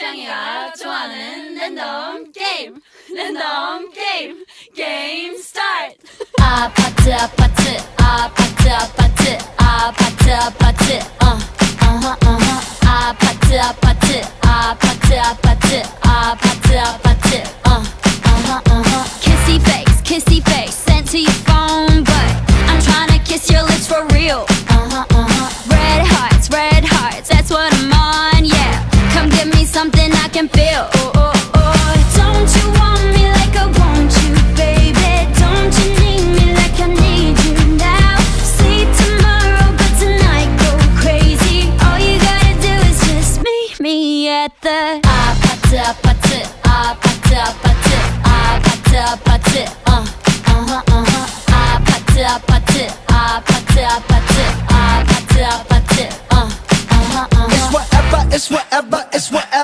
태양이가 좋아하는 랜덤 게임 랜덤 게임 게임 스타트 아파트 아파트 아파트 아파트 아파트 아파트 어 어허 어허 아파트 아파트 아파트 아파트 아파트 아파트 어 어허 어허 kissy face kissy face sent to your phone but I'm trying to kiss your lips for real uh-huh uh-huh something I can feel. Oh, oh, oh. Don't you want me like I want you, baby? Don't you need me like I need you now? See tomorrow, but tonight go crazy. All you gotta do is just meet me at the. Ah, pat up, pat it, ah, pat up, pat it, ah, pat uh, uh-huh, uh-huh. uh huh, uh huh. Ah, pat up, pat it, ah, pat up, pat it, uh, uh huh, uh huh. It's whatever, it's whatever, it's whatever.